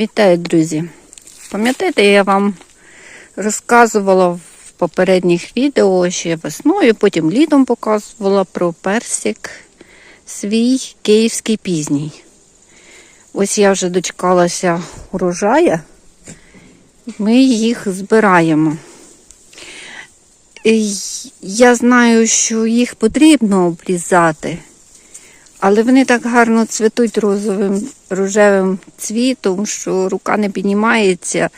Вітаю, друзі! Пам'ятаєте, я вам розказувала в попередніх відео ще весною, потім літом показувала про персик свій київський пізній. Ось я вже дочекалася урожая, ми їх збираємо. Я знаю, що їх потрібно обрізати. Але вони так гарно цвітуть розовим рожевим цвітом, що рука не піднімається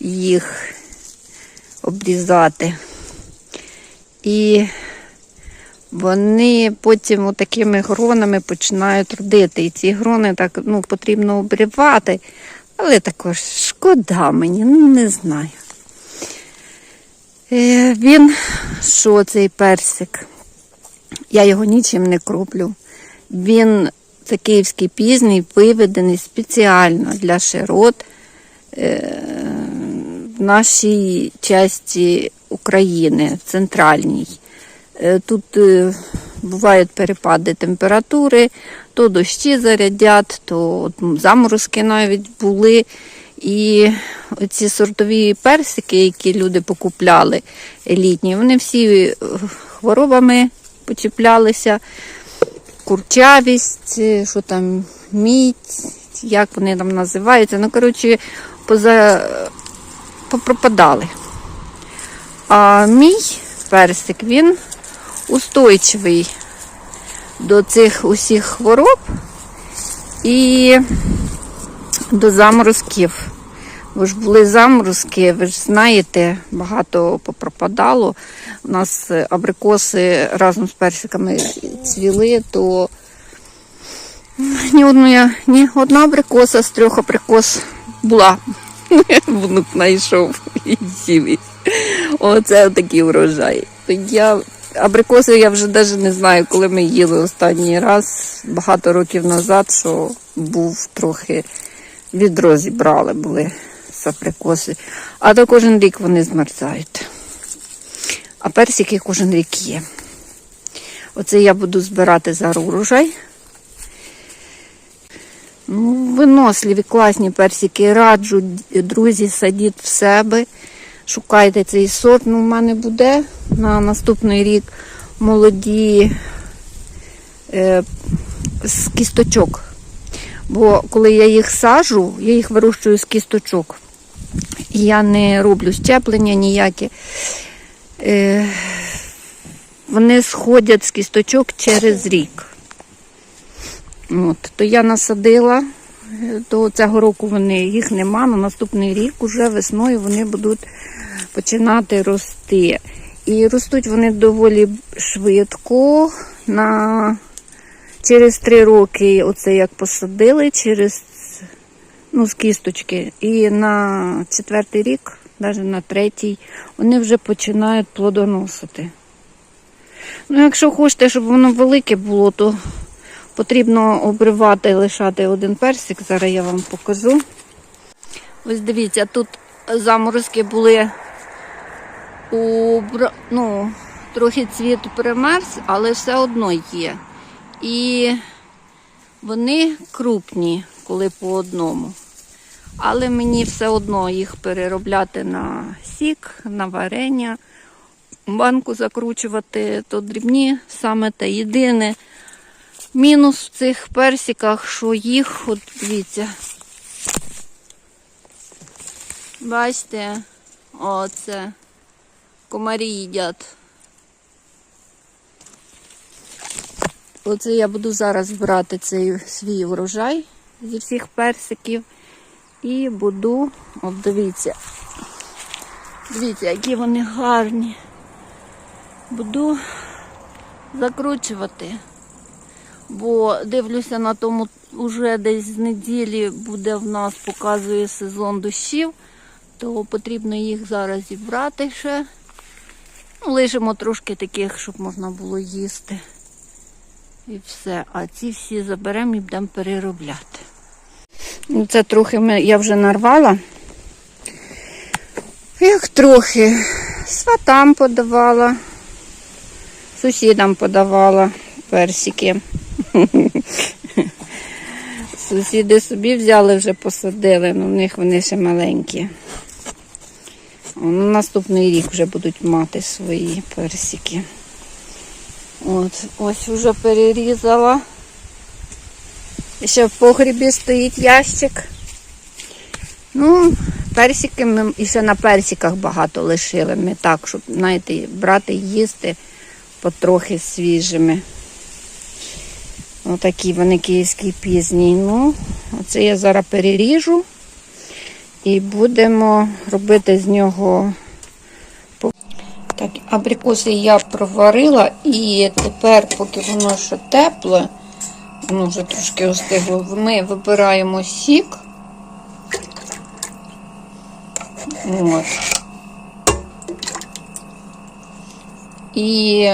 їх обрізати. І вони потім такими гронами починають родити. І ці грони так ну, потрібно обривати. Але також шкода мені, ну не знаю. Е, Він, що цей персик? Я його нічим не кроплю. Він це київський пізній, виведений спеціально для широт е, в нашій часті України, центральній. Е, Тут е, бувають перепади температури, то дощі зарядять, то от, заморозки навіть були. І ці сортові персики, які люди покупляли елітні, вони всі хворобами почіплялися курчавість, е, що там мідь, як вони там називаються. Ну, коротше, поза... попропадали. А мій персик, він устойчивий до цих усіх хвороб і до заморозків. Ви ж були заморозки, ви ж знаєте, багато попропадало. У нас е, абрикоси разом з персиками цвіли, то ні, одної, ні одна абрикоса з трьох абрикос була. Внук знайшов і їх. Оце такий урожай. То Я, абрикоси я вже навіть не знаю, коли ми їли останній раз, багато років назад, що був трохи відро зібрали були з абрикоси. А то кожен рік вони змерзають. А персики кожен рік є. Оце я буду збирати зараз урожай. Ну, виносливі, класні персики. Раджу, друзі, садіть в себе. Шукайте цей сорт. Ну, в мене буде на наступний рік молоді е, з кісточок. Бо коли я їх сажу, я їх вирощую з кісточок. Я не роблю щеплення ніякі. Е, вони сходять з кісточок через рік. От, то я насадила, то цього року вони їх нема, на наступний рік уже весною вони будуть починати рости. І ростуть вони доволі швидко. На... Через три роки, оце як посадили, через ну, з кісточки. І на четвертий рік, навіть на третій, вони вже починають плодоносити. Ну, якщо хочете, щоб воно велике було, то потрібно обривати, і лишати один персик. Зараз я вам покажу. Ось дивіться, тут заморозки були у ну, трохи цвіт примерз, але все одно є. І вони крупні, коли по одному. Але мені все одно їх переробляти на сік, на варення, банку закручувати, то дрібні саме те єдине. Мінус в цих персиках, що їх, от дивіться. Бачите, оце комарі їдять. Оце я буду зараз брати цей свій урожай зі всіх персиків. І буду, от дивіться, дивіться, які вони гарні. Буду закручувати, бо дивлюся на тому, вже десь з неділі буде в нас, показує сезон дощів, то потрібно їх зараз зібрати ще. Ну, лишимо трошки таких, щоб можна було їсти. І все. А ці всі заберемо і будемо переробляти. Ну, Це трохи я вже нарвала. Як трохи. Сватам подавала, сусідам подавала персики. Сусіди собі взяли, вже посадили, але в них вони ще маленькі. На наступний рік вже будуть мати свої персики. От, ось вже перерізала. Ще в погрібі стоїть ящик. Ну, персики ми і ще на персиках багато лишили. Ми так, щоб, знаєте, брати і їсти потрохи свіжими. Отакі вони київські пізні. Ну, оце я зараз переріжу і будемо робити з нього. Так, абрикоси я проварила і тепер, поки воно ще тепле, воно вже трошки остигло, ми вибираємо сік. От. І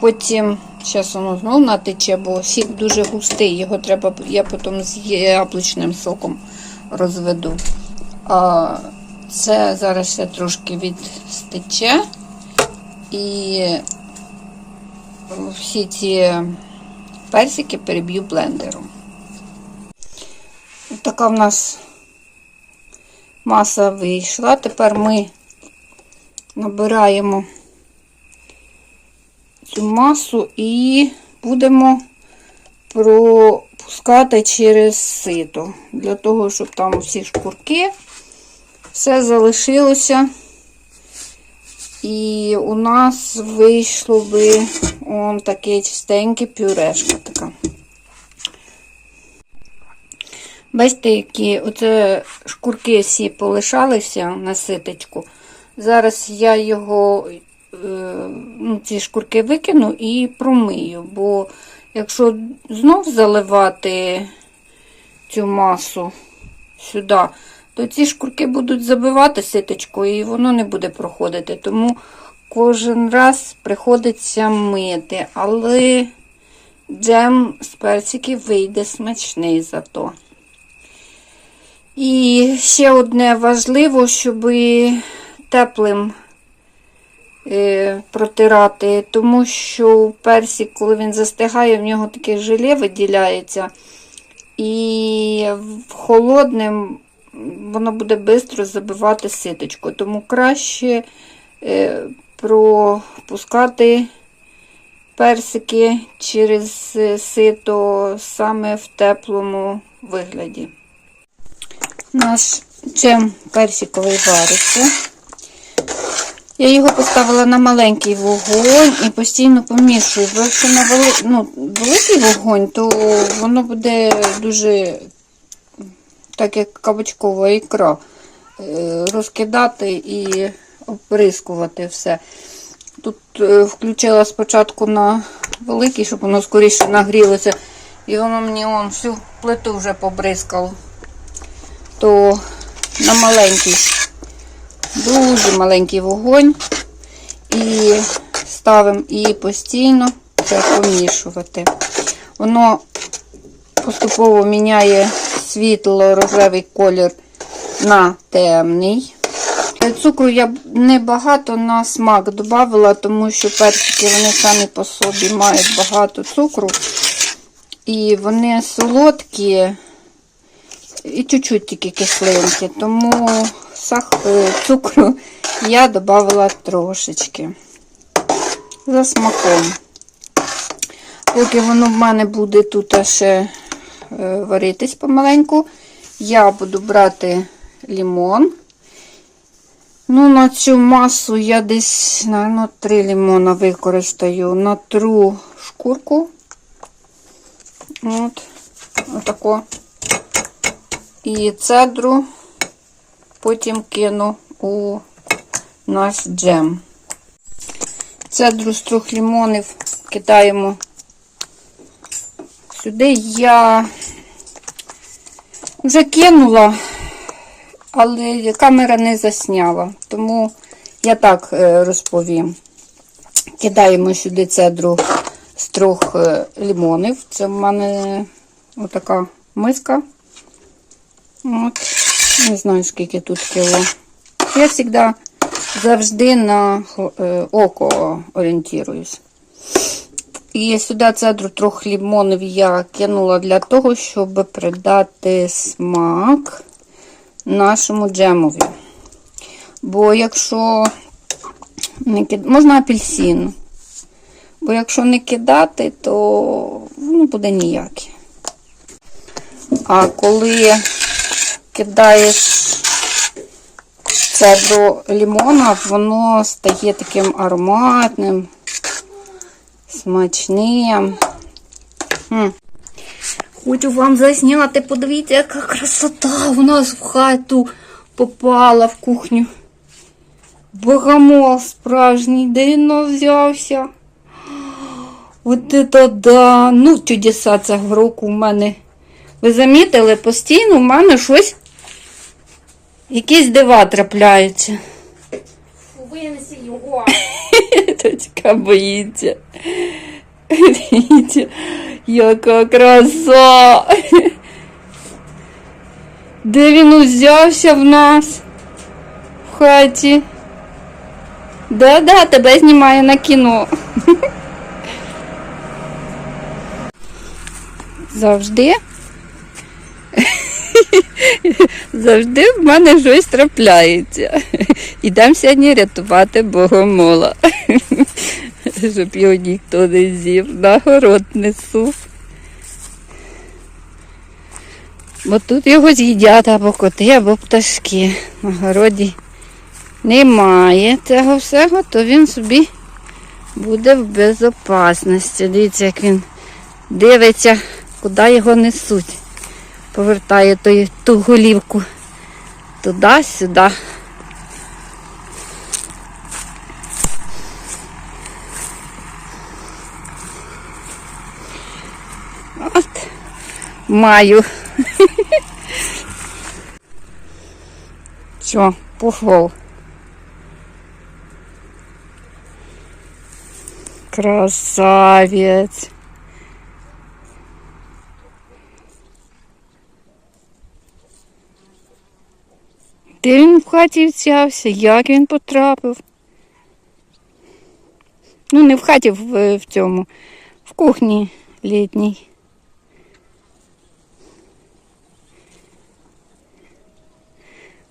потім, зараз воно знову натече, бо сік дуже густий, його треба, я потім з яблучним соком розведу. А це зараз ще трошки відстече. І всі ці персики переб'ю блендером. Така в нас маса вийшла. Тепер ми набираємо цю масу і будемо пропускати через сито. Для того, щоб там всі шкурки все залишилося. І у нас вийшло би он таке чистеньке пюрешка така. Бачите, які оце шкурки всі полишалися на ситочку. Зараз я його, е, ну, ці шкурки викину і промию, бо якщо знов заливати цю масу сюди, то ці шкурки будуть забивати ситочкою і воно не буде проходити. Тому кожен раз приходиться мити. Але джем з персиків вийде смачний зато. І ще одне важливо, щоб теплим е, протирати, тому що персик, коли він застигає, в нього таке желе виділяється. І в холодним воно буде швидко забивати ситочку. Тому краще е, пропускати персики через е, сито саме в теплому вигляді. Наш джем персиковий вариться. Я його поставила на маленький вогонь і постійно помішую. Бо якщо на вели... ну, великий вогонь, то воно буде дуже, так як кабачкова ікра, е, розкидати і оприскувати все. Тут е, включила спочатку на великий, щоб воно скоріше нагрілося. І воно мені он, всю плиту вже побризкало. То на маленький, дуже маленький вогонь. І ставимо і постійно це помішувати. Воно поступово міняє світло-рожевий колір на темний. Цукру я небагато на смак додавала, тому що персики вони самі по собі мають багато цукру. І вони солодкі і чуть-чуть тільки кислинки, тому е, цукру я додавала трошечки за смаком. Поки воно в мене буде тут ще е, варитись помаленьку, я буду брати лимон. Ну, на цю масу я десь, наверное, 3 лимона використаю. Натру шкурку. От, отако. І цедру потім кину у наш джем. Цедру з трьох лимонів кидаємо сюди. Я вже кинула, але камера не засняла, тому я так е, розповім. Кидаємо сюди цедру з трьох е, лимонів. Це в мене отака миска. От. Не знаю, скільки тут кіло. Я завжди завжди на е, око орієнтуюсь. І сюди цедру трохи лімонів я кинула для того, щоб придати смак нашому джемові. Бо якщо не кид... можна апельсин. Бо якщо не кидати, то ну, буде ніяке. А коли кидаєш цедру лімона, воно стає таким ароматним, смачним. М. Хочу вам засняти, подивіться, яка красота у нас в хату попала в кухню. Богомол справжній, де він взявся. От это да. Ну, чудеса цього року в мене. Ви замітили, постійно в мене щось, якісь дива трапляються. Винеси його. Дочка боїться. Дивіться, яка краса. Де він узявся в нас? В хаті. Да-да, тебе знімаю на кіно. Завжди. Завжди в мене щось трапляється. Ідемо сьогодні рятувати богомола. Щоб його ніхто не з'їв. На город несу. Бо тут його з'їдять або коти, або пташки. На городі немає цього всього, то він собі буде в безопасності. Дивіться, як він дивиться, куди його несуть. Повертає той, ту голівку туди-сюди. От маю. Все, пошел. Красавець. Де він в хаті взявся? Як він потрапив? Ну, не в хаті, в, в цьому, в кухні літній.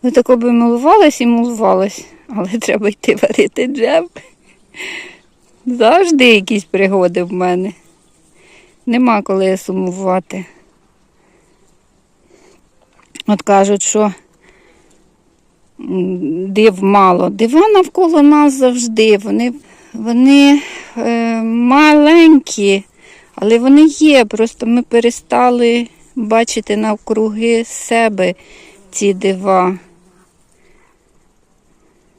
Ви тако би милувались і милувались, але треба йти варити джем. Завжди якісь пригоди в мене. Нема коли сумувати. От кажуть, що див мало. Дива навколо нас завжди. Вони, вони е, маленькі, але вони є. Просто ми перестали бачити навкруги себе ці дива.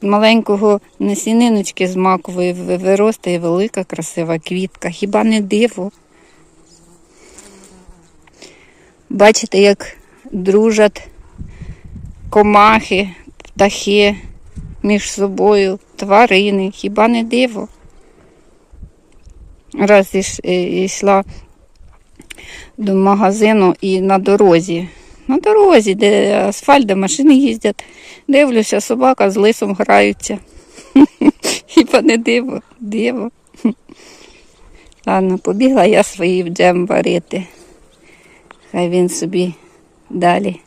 Маленького насіниночки з макової ви- виростає велика красива квітка. Хіба не диво? Бачите, як дружать комахи, птахи між собою, тварини, хіба не диво? Раз е, йшла до магазину і на дорозі. На дорозі, де асфальт, де машини їздять, дивлюся, собака з лисом граються. Хіба не диво, диво. Ладно, побігла я свої джем варити. Хай він собі далі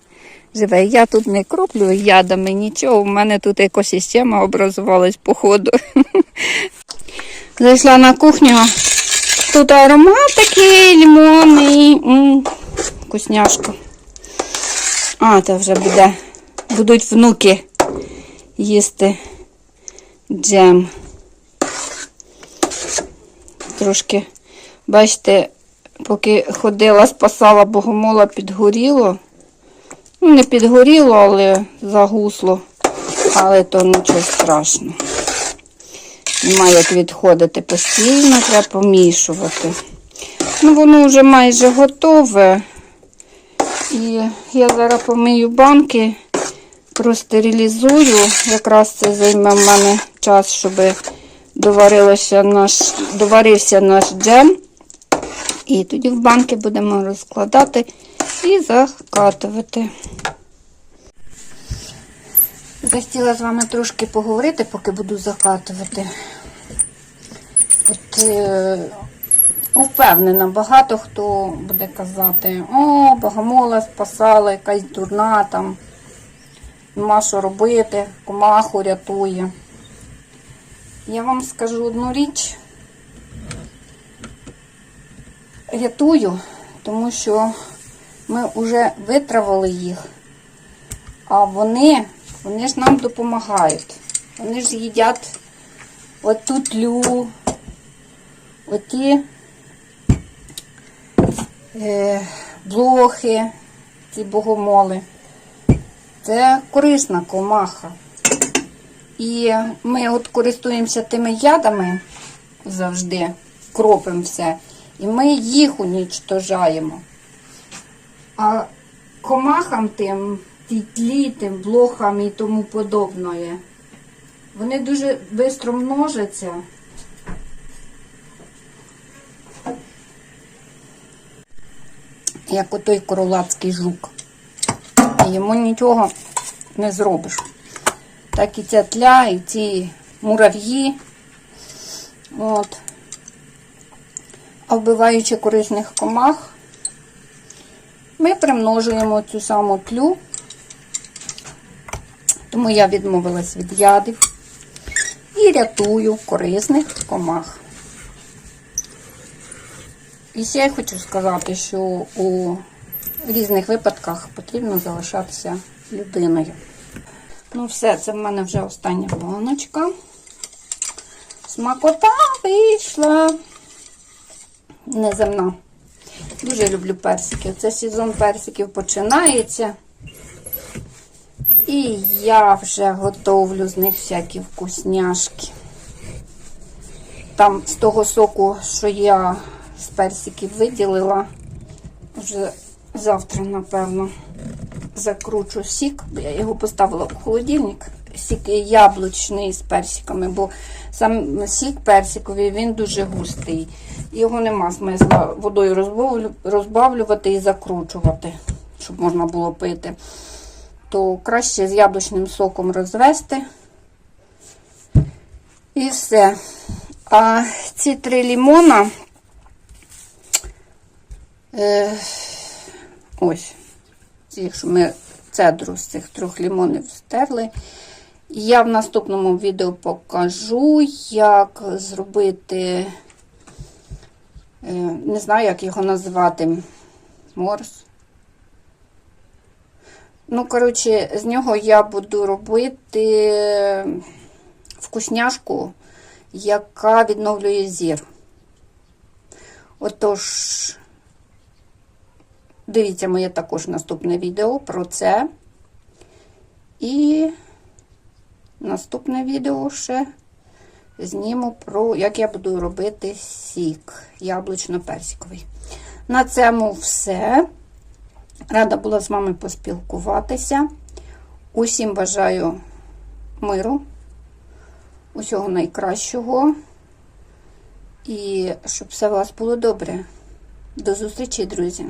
живе. Я тут не кроплю ядами, нічого. У мене тут екосистема образувалась по ходу. Зайшла на кухню. Тут аромат такий лимонний. М, Вкусняшка. А, це вже буде. Будуть внуки їсти джем. Трошки, бачите, поки ходила, спасала богомола, підгоріло. Ну, не підгоріло, але загусло. Але то нічого страшного. Немає як відходити постійно, треба помішувати. Ну, воно вже майже готове. І я зараз помию банки, простерилізую. Якраз це займе в мене час, щоб наш, доварився наш джем. І тоді в банки будемо розкладати і закатувати. Захотіла з вами трошки поговорити, поки буду закатувати. От е, Впевнена, багато хто буде казати, о, богомола спасала, якась дурна там, нема що робити, комаху рятує. Я вам скажу одну річ. Рятую, тому що ми вже витравили їх, а вони, вони ж нам допомагають. Вони ж їдять оту тлю, оті е, блохи, ці богомоли. Це корисна комаха. І ми от користуємося тими ядами завжди, кропимо все, і ми їх унічтожаємо. А комахам тим, ті тлі, тим блохам і тому подобне, вони дуже швидко множаться. Як отой королацький жук. Йому нічого не зробиш. Так і ця тля, і ці мурав'ї. От. А вбиваючи корисних комах, ми примножуємо цю саму тлю. Тому я відмовилась від ядів і рятую корисних комах. І ще я хочу сказати, що у різних випадках потрібно залишатися людиною. Ну, все, це в мене вже остання баночка. Смакота вийшла. Неземна. Дуже люблю персики. Це сезон персиків починається. І я вже готовлю з них всякі вкусняшки. Там з того соку, що я з персиків виділила, вже завтра, напевно, закручу сік, я його поставила в холодильник. Сік яблучний з персиками, бо сам сік персиковий він дуже густий. Його нема смисла водою розбавлювати і закручувати, щоб можна було пити. То краще з яблучним соком розвести. І все. А ці три лімона. Е, ось. Ці, що ми цедру з цих трьох лімонів стерли. Я в наступному відео покажу, як зробити, не знаю, як його називати, морс. Ну, коротше, з нього я буду робити вкусняшку, яка відновлює зір. Отож, дивіться моє також наступне відео про це. І наступне відео ще зніму про, як я буду робити сік яблучно-персиковий. На цьому все. Рада була з вами поспілкуватися. Усім бажаю миру, усього найкращого. І щоб все у вас було добре. До зустрічі, друзі!